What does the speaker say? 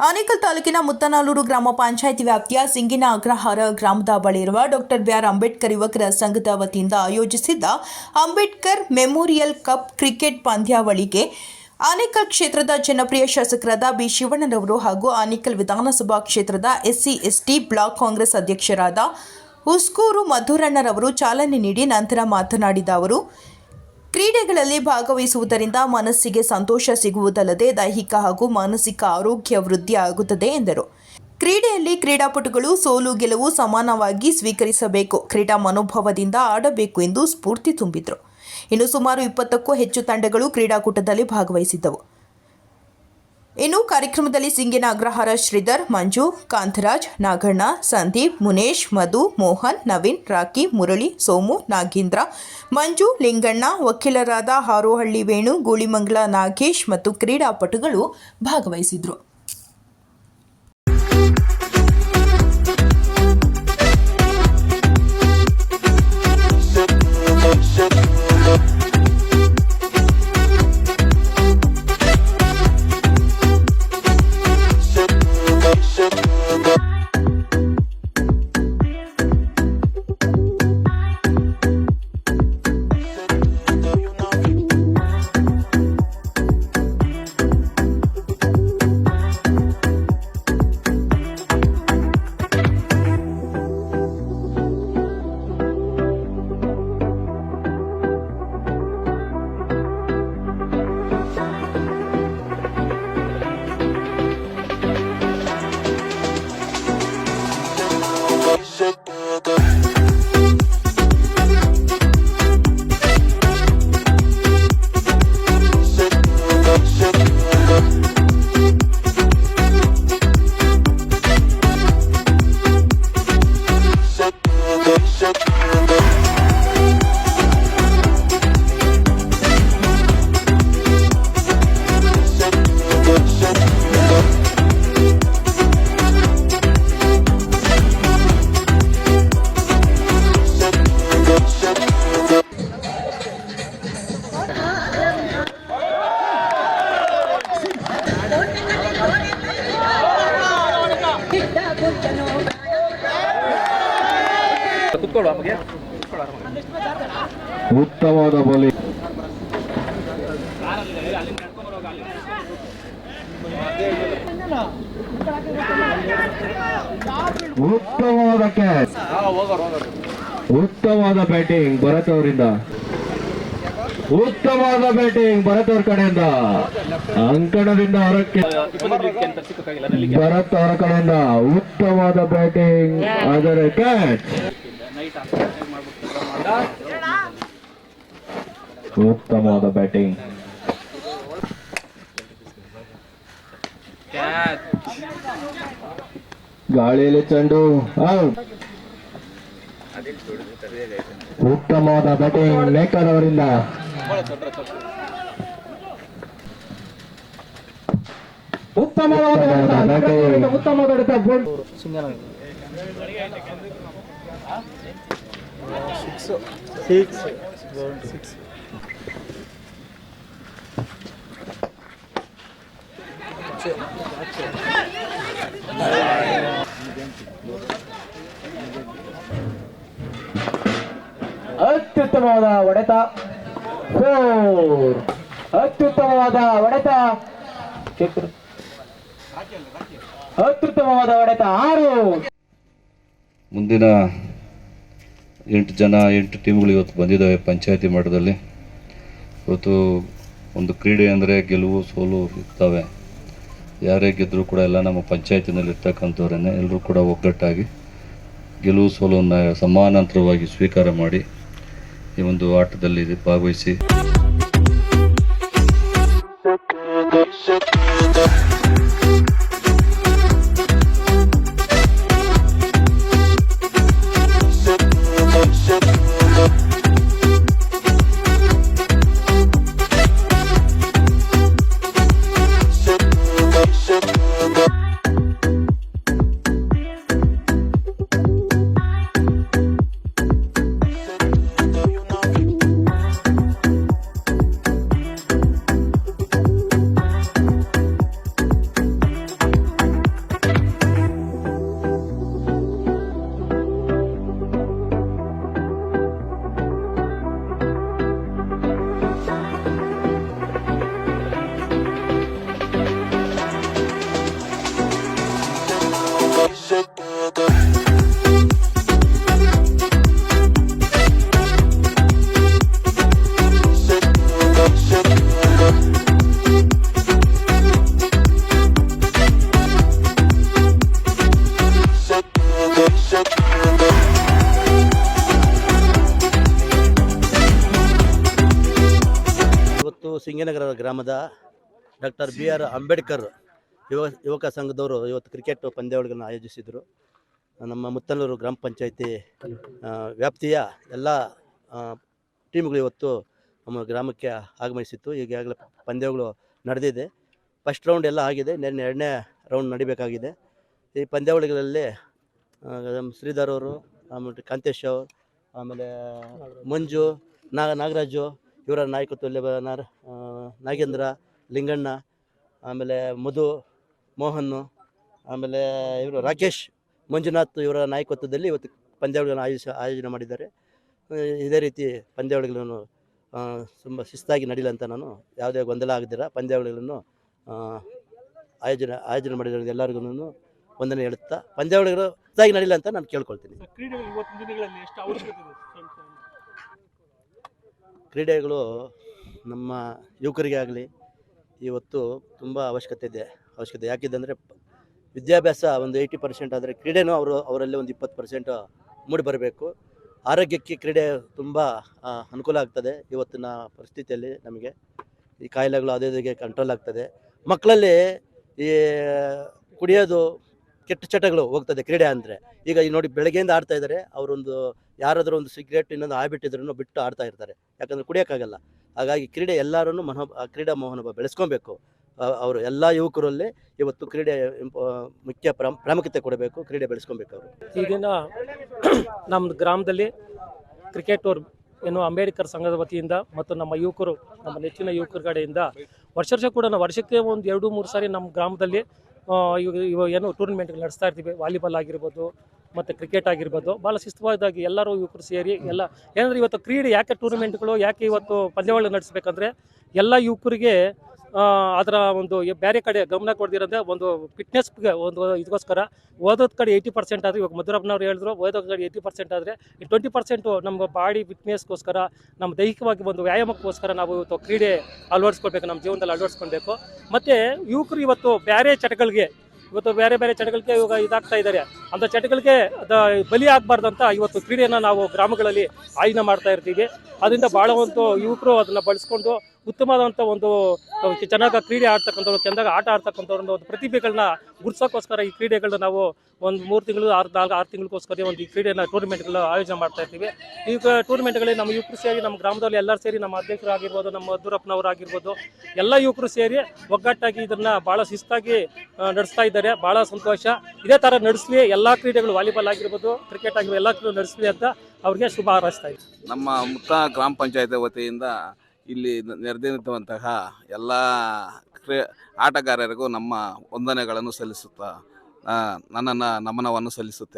ಆನೇಕಲ್ ತಾಲೂಕಿನ ಮುತ್ತನಾಲೂರು ಗ್ರಾಮ ಪಂಚಾಯಿತಿ ವ್ಯಾಪ್ತಿಯ ಸಿಂಗಿನ ಅಗ್ರಹಾರ ಗ್ರಾಮದ ಬಳಿ ಇರುವ ಡಾಕ್ಟರ್ ಬಿಆರ್ ಅಂಬೇಡ್ಕರ್ ಯುವಕರ ಸಂಘದ ವತಿಯಿಂದ ಆಯೋಜಿಸಿದ್ದ ಅಂಬೇಡ್ಕರ್ ಮೆಮೋರಿಯಲ್ ಕಪ್ ಕ್ರಿಕೆಟ್ ಪಂದ್ಯಾವಳಿಗೆ ಆನೇಕಲ್ ಕ್ಷೇತ್ರದ ಜನಪ್ರಿಯ ಶಾಸಕರಾದ ಬಿ ಶಿವಣ್ಣನವರು ಹಾಗೂ ಆನೇಕಲ್ ವಿಧಾನಸಭಾ ಕ್ಷೇತ್ರದ ಎಸ್ಸಿ, ಎಸ್ಟಿ, ಬ್ಲಾಕ್ ಕಾಂಗ್ರೆಸ್ ಅಧ್ಯಕ್ಷರಾದ ಹುಸ್ಕೂರು ಮಧುರಣ್ಣರವರು ಚಾಲನೆ ನೀಡಿ ನಂತರ ಮಾತನಾಡಿದ ಅವರು ಕ್ರೀಡೆಗಳಲ್ಲಿ ಭಾಗವಹಿಸುವುದರಿಂದ ಮನಸ್ಸಿಗೆ ಸಂತೋಷ ಸಿಗುವುದಲ್ಲದೆ ದೈಹಿಕ ಹಾಗೂ ಮಾನಸಿಕ ಆರೋಗ್ಯ ವೃದ್ಧಿ ಆಗುತ್ತದೆ ಎಂದರು. ಕ್ರೀಡೆಯಲ್ಲಿ ಕ್ರೀಡಾಪಟುಗಳು ಸೋಲು ಗೆಲುವು ಸಮಾನವಾಗಿ ಸ್ವೀಕರಿಸಬೇಕು, ಕ್ರೀಡಾ ಮನೋಭಾವದಿಂದ ಆಡಬೇಕು ಎಂದು ಸ್ಫೂರ್ತಿ ತುಂಬಿದರು. ಇನ್ನು ಸುಮಾರು ಇಪ್ಪತ್ತಕ್ಕೂ ಹೆಚ್ಚು ತಂಡಗಳು ಕ್ರೀಡಾಕೂಟದಲ್ಲಿ ಭಾಗವಹಿಸಿದ್ದವು. ಇನ್ನು ಕಾರ್ಯಕ್ರಮದಲ್ಲಿ ಸಿಂಗಿನ ಅಗ್ರಹಾರ ಶ್ರೀಧರ್, ಮಂಜು, ಕಾಂತರಾಜ್, ನಾಗಣ್ಣ, ಸಂದೀಪ್, ಮುನೇಶ್, ಮಧು, ಮೋಹನ್, ನವೀನ್ ರಾಕಿ ಮುರಳಿ, ಸೋಮು, ನಾಗೇಂದ್ರ, ಮಂಜು, ಲಿಂಗಣ್ಣ, ವಕೀಲರಾದ ಹಾರೋಹಳ್ಳಿ ವೇಣು, ಗೂಳಿಮಂಗಲ, ನಾಗೇಶ್ ಮತ್ತು ಕ್ರೀಡಾಪಟುಗಳು ಭಾಗವಹಿಸಿದ್ರು. ಉತ್ತಮವಾದ ಬಲಿ. ಉತ್ತಮವಾದ ಕ್ಯಾಚ್. ಉತ್ತಮವಾದ ಬ್ಯಾಟಿಂಗ್ ಭರತ್ ಅವರಿಂದ ಉತ್ತಮವಾದ ಬ್ಯಾಟಿಂಗ್ ಭರತ್ ಅವ್ರ ಕಡೆಯಿಂದ. ಅಂಕಣದಿಂದ ಹೊರಕ್ಕೆ. ಭರತ್ ಅವರ ಕಡೆಯಿಂದ ಉತ್ತಮವಾದ ಬ್ಯಾಟಿಂಗ್. ಆದರೆ ಕ್ಯಾಚ್. ಉತ್ತಮವಾದ ಬ್ಯಾಟಿಂಗ್ ಗಾಳಿಯಲ್ಲಿ ಚೆಂಡು. ಉತ್ತಮವಾದ ಬ್ಯಾಟಿಂಗ್ ನೇಕರ್ ಅವರಿಂದ ಉತ್ತಮವಾದ batting. ಉತ್ತಮವಾದ ಅತ್ಯುತ್ತಮವಾದ ಒಡೆತ ಫೋರ್ ಅತ್ಯುತ್ತಮವಾದ ಚಿತ್ರ. ಅತ್ಯುತ್ತಮವಾದ ಹೊಡೆತ ಆರು. ಮುಂದಿನ ಎಂಟು ಜನ, ಎಂಟು ಟೀಮ್ಗಳು ಇವತ್ತು ಬಂದಿದ್ದಾವೆ ಪಂಚಾಯತಿ ಮಟ್ಟದಲ್ಲಿ. ಇವತ್ತು ಒಂದು ಕ್ರೀಡೆ ಅಂದರೆ ಗೆಲುವು, ಸೋಲು ಇರ್ತವೆ. ಯಾರೇ ಗೆದ್ದರೂ ಕೂಡ ಎಲ್ಲ ನಮ್ಮ ಪಂಚಾಯತಿನಲ್ಲಿ ಇರ್ತಕ್ಕಂಥವ್ರೇ ಎಲ್ಲರೂ ಕೂಡ ಒಗ್ಗಟ್ಟಾಗಿ ಗೆಲುವು ಸೋಲನ್ನು ಸಮಾನಾಂತರವಾಗಿ ಸ್ವೀಕಾರ ಮಾಡಿ ಈ ಒಂದು ಆಟದಲ್ಲಿ ಭಾಗವಹಿಸಿ. ಸಿಂಗನಗರ ಗ್ರಾಮದ ಡಾಕ್ಟರ್ ಬಿ ಆರ್ ಅಂಬೇಡ್ಕರ್ ಯುವ ಯುವಕ ಸಂಘದವರು ಇವತ್ತು ಕ್ರಿಕೆಟ್ ಪಂದ್ಯಾವಳಿಗಳನ್ನು ಆಯೋಜಿಸಿದರು. ನಮ್ಮ ಮುತ್ತಲೂರು ಗ್ರಾಮ ಪಂಚಾಯಿತಿ ವ್ಯಾಪ್ತಿಯ ಎಲ್ಲ ಟೀಮ್ಗಳು ಇವತ್ತು ನಮ್ಮ ಗ್ರಾಮಕ್ಕೆ ಆಗಮಿಸಿತ್ತು. ಈಗಾಗಲೇ ಪಂದ್ಯಗಳು ನಡೆದಿದೆ. ಫಸ್ಟ್ ರೌಂಡ್ ಎಲ್ಲ ಆಗಿದೆ. ನೆನ್ನೆ ಎರಡನೇ ರೌಂಡ್ ನಡಿಬೇಕಾಗಿದೆ. ಈ ಪಂದ್ಯಾವಳಿಗಳಲ್ಲಿ ನಮ್ಮ ಅವರು, ಆಮೇಲೆ ಕಾಂತೇಶ್ ಅವರು, ಆಮೇಲೆ ಮಂಜು, ನಾಗ ನಾಗರಾಜು ಇವರ ನಾಯಕತ್ವದಲ್ಲಿ ನಾಗೇಂದ್ರ, ಲಿಂಗಣ್ಣ, ಆಮೇಲೆ ಮಧು ಮೋಹನ್ ಆಮೇಲೆ ಇವರು ರಾಕೇಶ್, ಮಂಜುನಾಥ್ ಇವರ ನಾಯಕತ್ವದಲ್ಲಿ ಇವತ್ತು ಪಂದ್ಯಾವಳಿಗಳನ್ನು ಆಯೋಜಿಸ ಆಯೋಜನೆ ಮಾಡಿದ್ದಾರೆ. ಇದೇ ರೀತಿ ಪಂದ್ಯಾವಳಿಗಳನ್ನು ತುಂಬ ಶಿಸ್ತಾಗಿ ನಡೀಲಿ ಅಂತ ನಾನು ಯಾವುದೇ ಗೊಂದಲ ಆಗದಿರ ಪಂದ್ಯಾವಳಿಗಳನ್ನು ಆಯೋಜನೆ ಆಯೋಜನೆ ಮಾಡಿದ ಎಲ್ಲರಿಗೂ ವಂದನೆ ಹೇಳುತ್ತಾ, ಪಂದ್ಯಾವಳಿಗಳು ಶಿಸ್ತಾಗಿ ನಡೀಲಿ ಅಂತ ನಾನು ಕೇಳ್ಕೊಳ್ತೀನಿ. ಕ್ರೀಡೆಗಳು ನಮ್ಮ ಯುವಕರಿಗೆ ಆಗಲಿ ಇವತ್ತು ತುಂಬ ಅವಶ್ಯಕತೆ ಇದೆ. ಅವಶ್ಯಕತೆ. ಯಾಕಿದ್ದಂದರೆ ವಿದ್ಯಾಭ್ಯಾಸ ಒಂದು ಏಯ್ಟಿ ಪರ್ಸೆಂಟ್ ಆದರೆ ಕ್ರೀಡೆನೂ ಅವರು ಅವರಲ್ಲಿ ಒಂದು ಇಪ್ಪತ್ತು ಪರ್ಸೆಂಟ್ ಮೂಡಿ ಬರಬೇಕು. ಆರೋಗ್ಯಕ್ಕೆ ಕ್ರೀಡೆ ತುಂಬ ಅನುಕೂಲ ಆಗ್ತದೆ ಇವತ್ತಿನ ಪರಿಸ್ಥಿತಿಯಲ್ಲಿ ನಮಗೆ. ಈ ಕಾಯಿಲೆಗಳು ಅದೇ ಕಂಟ್ರೋಲ್ ಆಗ್ತದೆ. ಮಕ್ಕಳಲ್ಲಿ ಈ ಕುಡಿಯೋದು ಕೆಟ್ಟ ಚಟಗಳು ಹೋಗ್ತದೆ ಕ್ರೀಡೆ ಅಂದರೆ. ಈಗ ಈ ನೋಡಿ ಬೆಳಗ್ಗೆಯಿಂದ ಆಡ್ತಾ ಇದ್ದಾರೆ ಅವರೊಂದು ಯಾರಾದರೂ ಒಂದು ಸಿಗರೇಟ್ ಇನ್ನೊಂದು ಆಬಿಟ್ಟಿದ್ರು ಇದ್ರೂ ಬಿಟ್ಟು ಆಡ್ತಾ ಇರ್ತಾರೆ. ಯಾಕಂದರೆ ಕುಡಿಯೋಕ್ಕಾಗಲ್ಲ. ಹಾಗಾಗಿ ಕ್ರೀಡೆ ಎಲ್ಲರೂ ಮನೋ ಕ್ರೀಡಾ ಮೋಹನ ಬೆಳೆಸ್ಕೊಬೇಕು. ಅವರು ಎಲ್ಲ ಯುವಕರಲ್ಲಿ ಇವತ್ತು ಕ್ರೀಡೆ ಮುಖ್ಯ ಪ್ರಾಮ್, ಪ್ರಾಮುಖ್ಯತೆ ಕೊಡಬೇಕು, ಕ್ರೀಡೆ ಬೆಳೆಸ್ಕೊಬೇಕು ಅವರು. ಈಗಿನ ನಮ್ಮ ಗ್ರಾಮದಲ್ಲಿ ಕ್ರಿಕೆಟ್ ಅವರು ಏನು ಅಂಬೇಡ್ಕರ್ ಸಂಘದ ವತಿಯಿಂದ ಮತ್ತು ನಮ್ಮ ಯುವಕರು, ನಮ್ಮ ನೆಚ್ಚಿನ ಯುವಕರ ಕಡೆಯಿಂದ ವರ್ಷ ವರ್ಷ ಕೂಡ ನಾವು ವರ್ಷಕ್ಕೆ ಒಂದು ಎರಡು ಮೂರು ಸಾರಿ ನಮ್ಮ ಗ್ರಾಮದಲ್ಲಿ ಇವಾಗ ಇವಾಗ ಏನು ಟೂರ್ನಮೆಂಟ್ಗಳು ನಡೆಸ್ತಾ ಇರ್ತೀವಿ. ವಾಲಿಬಾಲ್ ಆಗಿರ್ಬೋದು ಮತ್ತು ಕ್ರಿಕೆಟ್ ಆಗಿರ್ಬೋದು. ಭಾಳ ಶಿಸ್ತುವಾದಾಗಿ ಎಲ್ಲರೂ ಯುವಕರು ಸೇರಿ ಎಲ್ಲ ಏನಂದ್ರೆ ಇವತ್ತು ಕ್ರೀಡೆ ಯಾಕೆ ಟೂರ್ನಮೆಂಟ್ಗಳು, ಯಾಕೆ ಇವತ್ತು ಪಂದ್ಯಾವಳಿ ನಡೆಸ್ಬೇಕಂದ್ರೆ ಎಲ್ಲ ಯುವಕರಿಗೆ ಅದರ ಒಂದು ಬೇರೆ ಕಡೆ ಗಮನ ಕೊಡ್ದಿರಂದ್ರೆ ಒಂದು ಫಿಟ್ನೆಸ್ಗೆ ಒಂದು ಇದಕ್ಕೋಸ್ಕರ ಓದೋದ್ ಕಡೆ ಏಯ್ಟಿ ಪರ್ಸೆಂಟ್ ಆದರೆ ಇವಾಗ ಮಧುರಪ್ಪನವ್ರು ಹೇಳಿದ್ರು, ಓದೋದ್ ಕಡೆ ಏಯ್ಟಿ ಪರ್ಸೆಂಟ್ ಆದರೆ ಈ ಟ್ವೆಂಟಿ ಪರ್ಸೆಂಟು ನಮ್ಮ ಬಾಡಿ ಫಿಟ್ನೆಸ್ಗೋಸ್ಕರ ನಮ್ಮ ದೈಹಿಕವಾಗಿ ಒಂದು ವ್ಯಾಯಾಮಕ್ಕೋಸ್ಕರ ನಾವು ಇವತ್ತು ಕ್ರೀಡೆ ಅಳವಡಿಸ್ಕೊಳ್ಬೇಕು, ನಮ್ಮ ಜೀವನದಲ್ಲಿ ಅಳವಡಿಸ್ಕೊಳ್ಬೇಕು. ಮತ್ತು ಯುವಕರು ಇವತ್ತು ಬೇರೆ ಚಟಗಳಿಗೆ, ಇವತ್ತು ಬೇರೆ ಬೇರೆ ಚಟಗಳಿಗೆ ಇವಾಗ ಇದಾಗ್ತಾ ಇದ್ದಾರೆ ಅಂಥ ಚಟಗಳಿಗೆ ಬಲಿ ಆಗಬಾರ್ದು ಅಂತ ಇವತ್ತು ಕ್ರೀಡೆಯನ್ನು ನಾವು ಗ್ರಾಮಗಳಲ್ಲಿ ಆಯೋಜನೆ ಮಾಡ್ತಾ ಇರ್ತೀವಿ. ಅದರಿಂದ ಭಾಳ ಒಂದು ಯುವಕರು ಅದನ್ನು ಬಳಸ್ಕೊಂಡು ಉತ್ತಮವಾದಂಥ ಒಂದು ಚೆನ್ನಾಗಿ ಕ್ರೀಡೆ ಆಡ್ತಕ್ಕಂಥವ್ರು ಚೆಂದಾಗ ಆಟ ಆಡ್ತಕ್ಕಂಥವ್ರು ಒಂದು ಪ್ರತಿಭೆಗಳನ್ನ ಗುರ್ಸೋಕ್ಕೋಸ್ಕರ ಈ ಕ್ರೀಡೆಗಳನ್ನ ನಾವು ಒಂದು ಮೂರು ತಿಂಗಳು, ಆರು, ನಾಲ್ಕು, ಆರು ತಿಂಗಳಿಗೋಸ್ಕರ ಒಂದು ಈ ಕ್ರೀಡೆನ ಟೂರ್ನಮೆಂಟ್ಗಳ ಆಯೋಜನೆ ಮಾಡ್ತಾ ಇರ್ತೀವಿ ಈ ಟೂರ್ನಮೆಂಟ್ಗಳಲ್ಲಿ ನಮ್ಮ ಯುವಕರು ಸೇರಿ, ನಮ್ಮ ಗ್ರಾಮದಲ್ಲಿ ಎಲ್ಲರೂ ಸೇರಿ ನಮ್ಮ ಅಧ್ಯಕ್ಷರು ಆಗಿರ್ಬೋದು ನಮ್ಮ ದೂರಪ್ಪನವರು ಆಗಿರ್ಬೋದು ಎಲ್ಲ ಯುವಕರು ಸೇರಿ ಒಗ್ಗಟ್ಟಾಗಿ ಇದನ್ನ ಭಾಳ ಶಿಸ್ತಾಗಿ ನಡೆಸ್ತಾ ಇದ್ದಾರೆ. ಭಾಳ ಸಂತೋಷ. ಇದೇ ಥರ ನಡೆಸಲಿ, ಎಲ್ಲ ಕ್ರೀಡೆಗಳು ವಾಲಿಬಾಲ್ ಆಗಿರ್ಬೋದು, ಕ್ರಿಕೆಟ್ ಆಗಿರ್ಬೋದು, ಎಲ್ಲ ನಡೆಸಲಿ ಅಂತ ಅವ್ರಿಗೆ ಶುಭ ಹಾರೈಸ್ತಾ ಇದ್ದೀವಿ ನಮ್ಮ ಮುತ್ತ ಗ್ರಾಮ ಪಂಚಾಯತ್ ವತಿಯಿಂದ ಇಲ್ಲಿ ನೆರೆದಿರುವಂತಹ ಎಲ್ಲ ಕ್ರೀ ಆಟಗಾರರಿಗೂ ನಮ್ಮ ವಂದನೆಗಳನ್ನು ಸಲ್ಲಿಸುತ್ತಾ ನನ್ನನ್ನು ನಮನವನ್ನು ಸಲ್ಲಿಸುತ್ತೇನೆ.